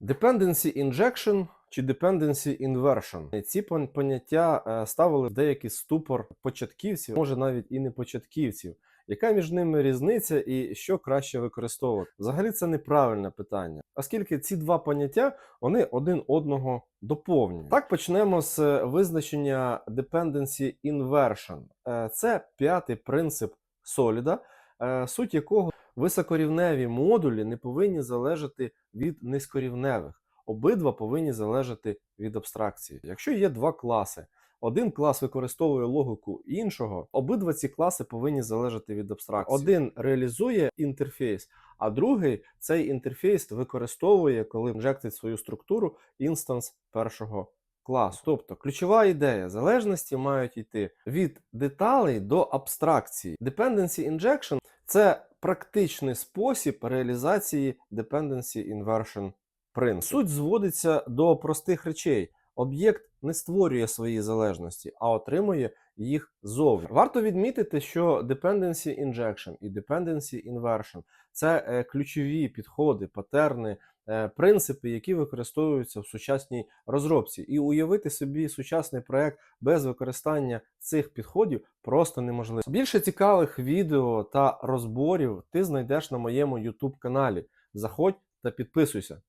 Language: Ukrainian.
Dependency injection чи dependency inversion. Ці поняття е, ставили в деякий ступор початківців, може навіть і не початківців. Яка між ними різниця і що краще використовувати? Взагалі це неправильне питання, оскільки ці два поняття вони один одного доповнюють. Так почнемо з визначення dependency inversion. Е, Це п'ятий принцип соліда, е, суть якого високорівневі модулі не повинні залежати від низькорівневих. Обидва повинні залежати від абстракції. Якщо є два класи, один клас використовує логіку іншого, обидва ці класи повинні залежати від абстракції. Один реалізує інтерфейс, а другий цей інтерфейс використовує, коли інжектить свою структуру інстанс першого класу. Тобто ключова ідея залежності мають йти від деталей до абстракції. Dependency injection це практичний спосіб реалізації dependency inversion принципу. Суть зводиться до простих речей. Об'єкт не створює свої залежності, а отримує їх зовні. Варто відмітити, що dependency injection і dependency inversion це е, ключові підходи, патерни, е, принципи, які використовуються в сучасній розробці. І уявити собі сучасний проект без використання цих підходів просто неможливо. Більше цікавих відео та розборів ти знайдеш на моєму YouTube каналі. Заходь та підписуйся.